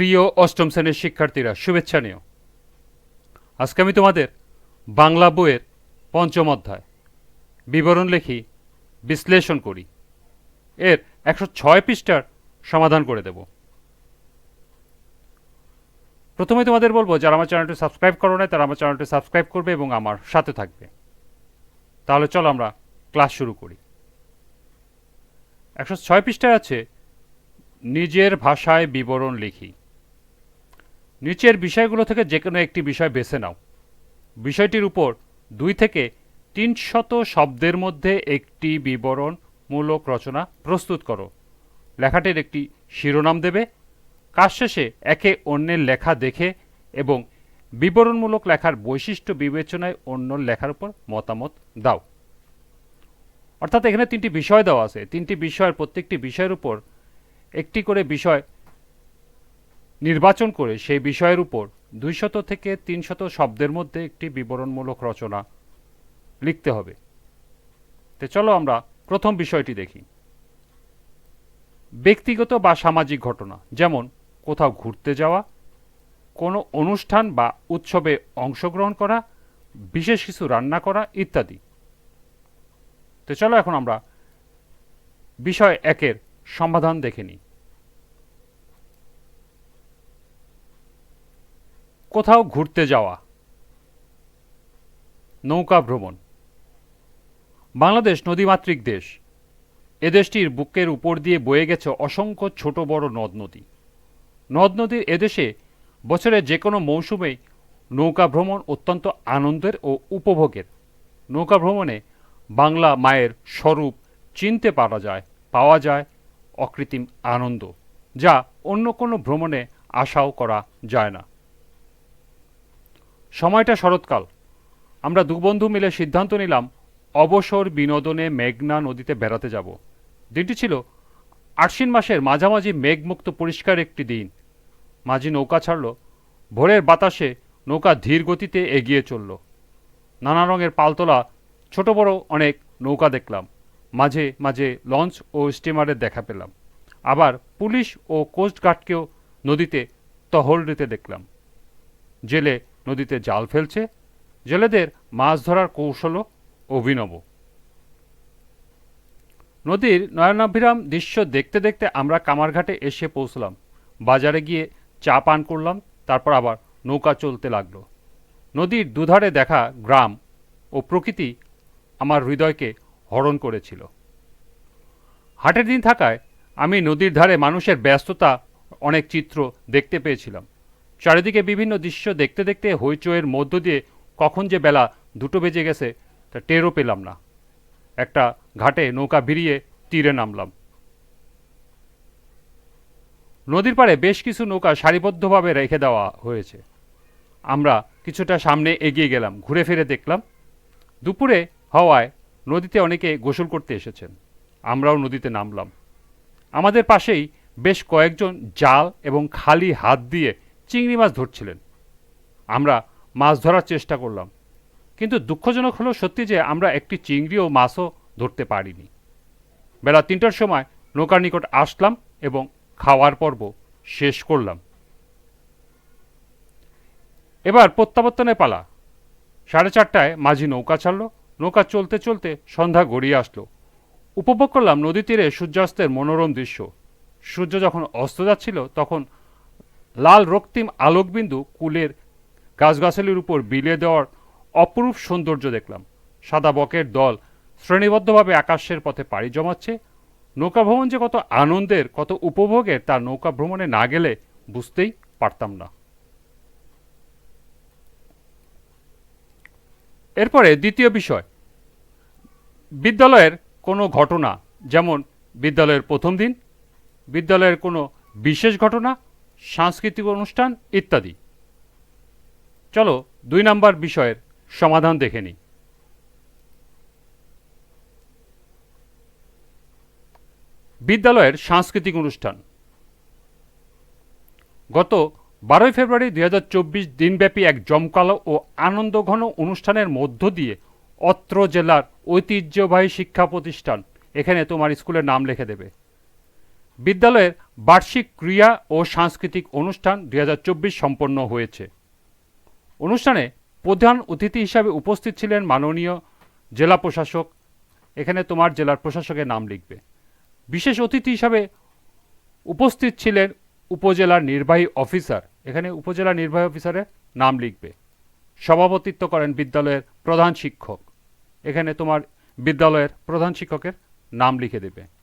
প্রিয় অষ্টম শ্রেণির শিক্ষার্থীরা, শুভেচ্ছা নিও। আজকে আমি তোমাদের বাংলা বইয়ের পঞ্চম অধ্যায় বিবরণ লেখি, বিশ্লেষণ করি। এর একশো ছয় পৃষ্ঠার সমাধান করে দেব। প্রথমে তোমাদের বলব, যারা আমার চ্যানেলটি সাবস্ক্রাইব করো না তারা আমার চ্যানেলটি সাবস্ক্রাইব করবে এবং আমার সাথে থাকবে। তাহলে চলো আমরা ক্লাস শুরু করি। একশো ছয় পৃষ্ঠায় আছে, নিজের ভাষায় বিবরণ লিখি। নিচের বিষয়গুলো থেকে যে কোনো একটি বিষয় বেছে নাও। বিষয়টির উপর দুই থেকে তিন শত শব্দের মধ্যে একটি বিবরণমূলক রচনা প্রস্তুত করো। লেখাটির একটি শিরোনাম দেবে। কাজ শেষে একে অন্যের লেখা দেখে এবং বিবরণমূলক লেখার বৈশিষ্ট্য বিবেচনায় অন্য লেখার উপর মতামত দাও। অর্থাৎ এখানে তিনটি বিষয় দেওয়া আছে। তিনটি বিষয়ের প্রত্যেকটি বিষয়ের উপর একটি করে বিষয় নির্বাচন করে সেই বিষয়ের উপর দুইশত থেকে তিনশত শব্দের মধ্যে একটি বিবরণমূলক রচনা লিখতে হবে। তো চলো আমরা প্রথম বিষয়টি দেখি। ব্যক্তিগত বা সামাজিক ঘটনা, যেমন কোথাও ঘুরতে যাওয়া, কোনো অনুষ্ঠান বা উৎসবে অংশগ্রহণ করা, বিশেষ কিছু রান্না করা ইত্যাদি। তো চলো এখন আমরা বিষয় একের সমাধান দেখে নিই। কোথাও ঘুরতে যাওয়া। নৌকা ভ্রমণ। বাংলাদেশ নদীমাতৃক দেশ। এদেশটির বুকের উপর দিয়ে বয়ে গেছে অসংখ্য ছোট বড় নদ নদী। নদ নদীর এদেশে বছরের যে কোনো মৌসুমেই নৌকা ভ্রমণ অত্যন্ত আনন্দের ও উপভোগের। নৌকা ভ্রমণে বাংলা মায়ের স্বরূপ চিনতে পারা যায়, পাওয়া যায় অকৃত্রিম আনন্দ, যা অন্য কোনো ভ্রমণে আশাও করা যায় না। সময়টা শরৎকাল। আমরা দু বন্ধু মিলে সিদ্ধান্ত নিলাম, অবসর বিনোদনে মেঘনা নদীতে বেড়াতে যাব। দিনটি ছিল আশ্বিন মাসের মাঝামাঝি মেঘমুক্ত পরিষ্কার একটি দিন। মাঝি নৌকা ছাড়ল, ভোরের বাতাসে নৌকা ধীর গতিতে এগিয়ে চলল। নানা রঙের পালতোলা, ছোট বড় অনেক নৌকা দেখলাম। মাঝে মাঝে লঞ্চ ও স্টিমারের দেখা পেলাম। আবার পুলিশ ও কোস্টগার্ডকেও নদীতে টহল দিতে দেখলাম। জেলে নদীতে জাল ফেলছে, জেলেদের মাছ ধরার কৌশলও অভিনব। নদীর নয়নাভিরাম দৃশ্য দেখতে দেখতে আমরা কামারঘাটে এসে পৌঁছলাম। বাজারে গিয়ে চা পান করলাম, তারপর আবার নৌকা চলতে লাগল। নদীর দুধারে দেখা গ্রাম ও প্রকৃতি আমার হৃদয়কে হরণ করেছিল। হাটের দিন থাকায় আমি নদীর ধারে মানুষের ব্যস্ততা, অনেক চিত্র দেখতে পেয়েছিলাম। চারিদিকে বিভিন্ন দৃশ্য দেখতে দেখতে হইচইয়ের মধ্য দিয়ে কখন যে বেলা দুটো বেজে গেছে, তা টেরও পেলাম না। একটা ঘাটে নৌকা ভিড়িয়ে তীরে নামলাম। নদীর পাড়ে বেশ কিছু নৌকা সারিবদ্ধভাবে রেখে দেওয়া হয়েছে। আমরা কিছুটা সামনে এগিয়ে গেলাম, ঘুরে ফিরে দেখলাম, দুপুরে হওয়ায় নদীতে অনেকে গোসল করতে এসেছেন, আমরাও নদীতে নামলাম। আমাদের পাশেই বেশ কয়েকজন জাল এবং খালি হাত দিয়ে চিংড়ি মাছ ধরছিলেন। আমরা মাছ ধরার চেষ্টা করলাম। কিন্তু দুঃখজনক হলো সত্যি যে আমরা একটি চিংড়ি ও মাছও ধরতে পারিনি। বেলা তিনটার সময় নৌকার নিকট আসলাম এবং খাওয়ার পর্ব শেষ করলাম। এবার প্রত্যাবর্তনে পালা। সাড়ে চারটায় মাঝি নৌকা ছাড়লো। নৌকা চলতে চলতে সন্ধ্যা গড়িয়ে আসলো। উপভোগ করলাম নদী তীরে সূর্যাস্তের মনোরম দৃশ্য। সূর্য যখন অস্ত যাচ্ছিল, তখন লাল রক্তিম আলোকবিন্দু কুলের গাছগাছালির উপর বিলে দেওয়ার অপরূপ সৌন্দর্য দেখলাম। সাদা বকের দল শ্রেণীবদ্ধভাবে আকাশের পথে পাড়ি জমাচ্ছে। নৌকা ভ্রমণ যে কত আনন্দের, কত উপভোগের তার নৌকা ভ্রমণে না গেলে বুঝতেই পারতাম না। এরপরে দ্বিতীয় বিষয়। বিদ্যালয়ের কোনো ঘটনা, যেমন বিদ্যালয়ের প্রথম দিন, বিদ্যালয়ের কোনো বিশেষ ঘটনা সাংস্কৃতিক অনুষ্ঠান ইত্যাদি। চলো দুই নাম্বার বিষয়ের সমাধান দেখে নিই। বিদ্যালয়ের সাংস্কৃতিক অনুষ্ঠান। গত বারোই ফেব্রুয়ারি দুই হাজার চব্বিশ দিনব্যাপী এক জমকালো ও আনন্দঘন অনুষ্ঠানের মধ্য দিয়ে অত্র জেলার ঐতিহ্যবাহী শিক্ষা প্রতিষ্ঠান এখানে তোমার স্কুলের নাম লিখে দেবে। বিদ্যালয়ের বার্ষিক ক্রিয়া ও সাংস্কৃতিক অনুষ্ঠান দুই হাজার চব্বিশ সম্পন্ন হয়েছে। অনুষ্ঠানে প্রধান অতিথি হিসাবে উপস্থিত ছিলেন মাননীয় জেলা প্রশাসক। এখানে তোমার জেলার প্রশাসকের নাম লিখবে। বিশেষ অতিথি হিসাবে উপস্থিত ছিলেন উপজেলার নির্বাহী অফিসার। এখানে উপজেলা নির্বাহী অফিসারের নাম লিখবে। সভাপতিত্ব করেন বিদ্যালয়ের প্রধান শিক্ষক। এখানে তোমার বিদ্যালয়ের প্রধান শিক্ষকের নাম লিখে দেবে।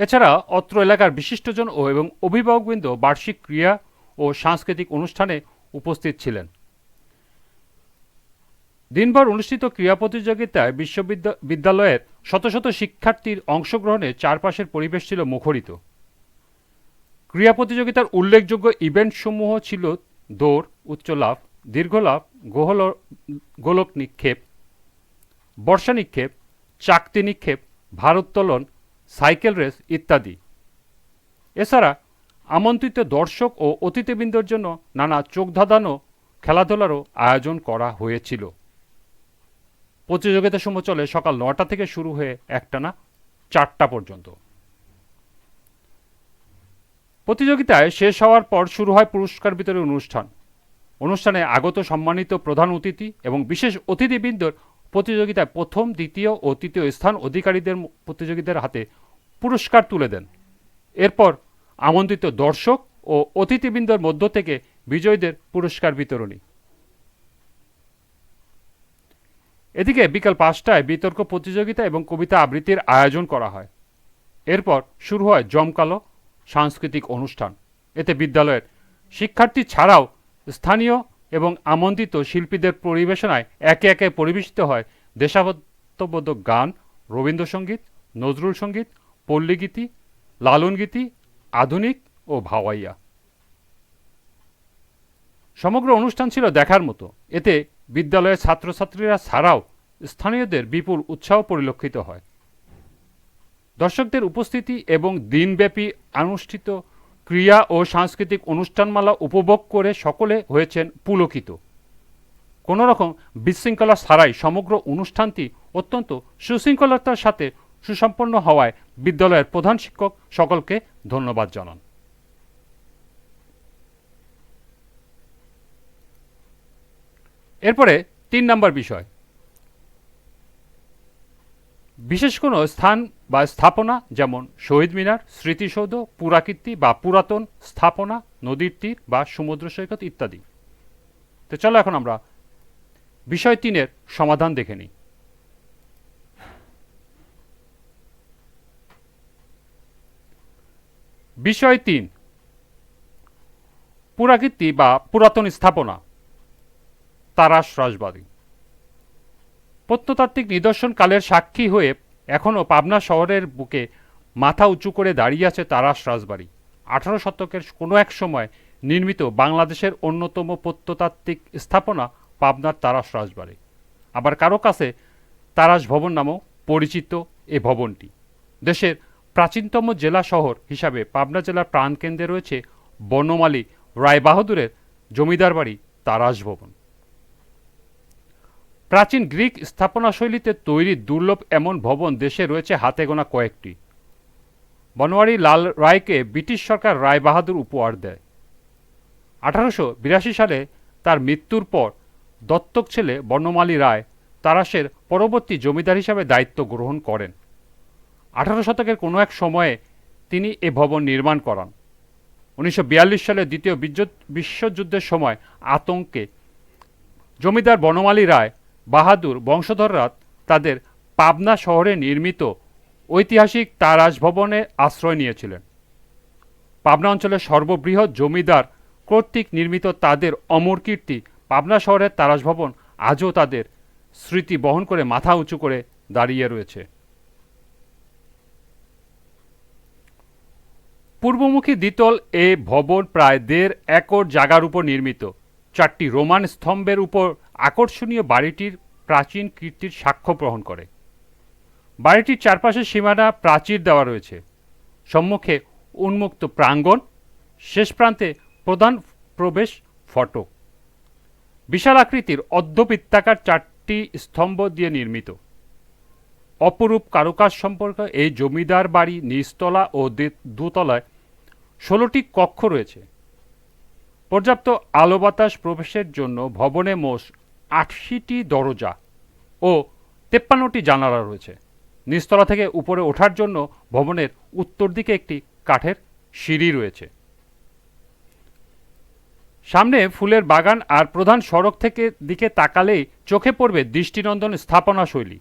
এছাড়া অত্র এলাকার বিশিষ্টজন ও এবং অভিভাবকবৃন্দ বার্ষিক ক্রিয়া ও সাংস্কৃতিক অনুষ্ঠানে উপস্থিত ছিলেন। দিনভর অনুষ্ঠিত ক্রীড়া প্রতিযোগিতায় বিশ্ববিদ্যালয়ের শত শত শিক্ষার্থীর অংশগ্রহণে চারপাশের পরিবেশ ছিল মুখরিত। ক্রীড়া প্রতিযোগিতার উল্লেখযোগ্য ইভেন্টসমূহ ছিল দৌড় উচ্চ লাভ দীর্ঘ লাভ গোহল গোলক নিক্ষেপ, বর্ষা নিক্ষেপ, চাকতি নিক্ষেপ, ভারোত্তোলন সাইকেল রেস ইত্যাদি। এছাড়া আমন্ত্রিত দর্শক ও অতিথিবৃন্দর জন্য নানা চোখ ধাঁধানো খেলাধুলারও আয়োজন করা হয়েছিল। প্রতিযোগিতা সমূহ চলে সকাল নটা থেকে শুরু হয়ে একটানা চারটা পর্যন্ত। প্রতিযোগিতায় শেষ হওয়ার পর শুরু হয় পুরস্কার বিতরণ অনুষ্ঠান। অনুষ্ঠানে আগত সম্মানিত প্রধান অতিথি এবং বিশেষ অতিথিবৃন্দর প্রতিযোগিতায় প্রথম, দ্বিতীয় ও তৃতীয় স্থান অধিকারীদের প্রতিযোগীদের হাতে পুরস্কার তুলে দেন। এরপর আমন্ত্রিত দর্শক ও অতিথিবৃন্দর মধ্য থেকে বিজয়ীদের পুরস্কার বিতরণী। এদিকে বিকাল পাঁচটায় বিতর্ক প্রতিযোগিতা এবং কবিতা আবৃত্তির আয়োজন করা হয়। এরপর শুরু হয় জমকালো সাংস্কৃতিক অনুষ্ঠান। এতে বিদ্যালয়ের শিক্ষার্থী ছাড়াও স্থানীয় এবং আমন্ত্রিত শিল্পীদের পরিবেশনায় একে একে পরিবেশিত হয় দেশাত্মবোধক গান, রবীন্দ্রসঙ্গীত, নজরুল সংগীত, পল্লীগীতি, লালনগীতি, আধুনিক ও ভাওয়াইয়া। সমগ্র অনুষ্ঠান ছিল দেখার মতো। এতে বিদ্যালয়ের ছাত্রছাত্রীরা ছাড়াও স্থানীয়দের বিপুল উৎসাহ পরিলক্ষিত হয়। দর্শকদের উপস্থিতি এবং দিনব্যাপী অনুষ্ঠিত ক্রিয়া ও সাংস্কৃতিক অনুষ্ঠানমালা উপভোগ করে সকলে হয়েছেন পুলকিত। কোনো রকম বিশৃঙ্খলা ছাড়াই সমগ্র অনুষ্ঠানটি অত্যন্ত সুশৃঙ্খলতার সাথে সুসম্পন্ন হওয়ায় বিদ্যালয়ের প্রধান শিক্ষক সকলকে ধন্যবাদ জানান। এরপরে তিন নম্বর বিষয়। বিশেষ কোনো স্থান বা স্থাপনা যেমন শহীদ মিনার, স্মৃতিসৌধ, পুরাকীর্তি বা পুরাতন স্থাপনা, নদীর তীর বা সমুদ্র সৈকত ইত্যাদি। তো চলো এখন আমরা বিষয় তিনের সমাধান দেখে নিই। বিষয় তিন, পুরাকীর্তি বা পুরাতন স্থাপনা, তারাস রাজবাড়ি। প্রত্নতাত্ত্বিক নিদর্শন কালের সাক্ষী হয়ে এখনও পাবনা শহরের বুকে মাথা উঁচু করে দাঁড়িয়ে আছে তারাস রাজবাড়ি। আঠারো শতকের কোনো এক সময় নির্মিত বাংলাদেশের অন্যতম প্রত্নতাত্ত্বিক স্থাপনা পাবনার তারাস রাজবাড়ি। আবার কারও কাছে তারাস ভবন নামেও পরিচিত এ ভবনটি। দেশের প্রাচীনতম জেলা শহর হিসাবে পাবনা জেলার প্রাণকেন্দ্রে রয়েছে বনমালী রায়বাহাদুরের জমিদার বাড়ি তারাস ভবন। প্রাচীন গ্রিক স্থাপনাশৈলীতে তৈরি দুর্লভ এমন ভবন দেশে রয়েছে হাতে গোনা কয়েকটি। বনোয়ারি লাল রায়কে ব্রিটিশ সরকার রায় বাহাদুর উপহার দেয়। আঠারোশো বিরাশি সালে তার মৃত্যুর পর দত্তক ছেলে বর্ণমালী রায় তারাসের পরবর্তী জমিদার হিসাবে দায়িত্ব গ্রহণ করেন। আঠারো শতকের কোনো এক সময়ে তিনি এ ভবন নির্মাণ করান। উনিশশো বিয়াল্লিশ সালে দ্বিতীয় বিশ্বযুদ্ধের সময় আতঙ্কে জমিদার বনমালী রায় বাহাদুর বংশধররা তাদের পাবনা শহরে নির্মিত ঐতিহাসিক তারাস ভবনে আশ্রয় নিয়েছিলেন। পাবনা অঞ্চলের সর্ববৃহৎ জমিদার কর্তৃক নির্মিত তাদের অমর কীর্তি পাবনা শহরের তারাস ভবন আজও তাদের স্মৃতি বহন করে মাথা উঁচু করে দাঁড়িয়ে রয়েছে। পূর্বমুখী দ্বিতল এ ভবন প্রায় দেড় একর জাগার উপর নির্মিত। চারটি রোমান স্তম্ভের উপর আকর্ষণীয় বাড়িটির প্রাচীন কীর্তির সাক্ষ্য গ্রহণ করে। বাড়িটির চারপাশের সীমানা প্রাচীর দেওয়া রয়েছে। সম্মুখে উন্মুক্ত প্রাঙ্গণ, শেষ প্রান্তে প্রধান প্রবেশ ফটক। বিশাল আকৃতির অর্ধবৃত্তাকার চারটি স্তম্ভ দিয়ে নির্মিত। অপরূপ কারুকাজ সম্পর্কে এই জমিদার বাড়ি নিচতলা ও দোতলায় ষোলোটি কক্ষ রয়েছে। পর্যাপ্ত আলো বাতাস প্রবেশের জন্য ভবনে মোট আটশিটি দরজা ও তেপ্পান্নটি জানালা রয়েছে। নিচতলা থেকে উপরে ওঠার জন্য ভবনের উত্তর দিকে একটি কাঠের সিঁড়ি রয়েছে। সামনে ফুলের বাগান আর প্রধান সড়ক থেকে দিকে তাকালেই চোখে পড়বে দৃষ্টিনন্দন স্থাপনা শৈলী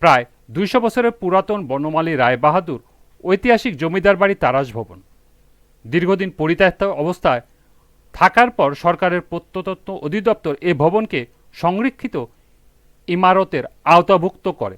প্রায় দুইশো বছরের পুরাতন বনমালী রায়বাহাদুর ঐতিহাসিক জমিদার বাড়ি তারাস ভবন। দীর্ঘদিন পরিত্যক্ত অবস্থায় থাকার পর সরকারের প্রত্নতত্ত্ব অধিদপ্তর এ ভবনকে সংরক্ষিত ইমারতের আওতাভুক্ত করে।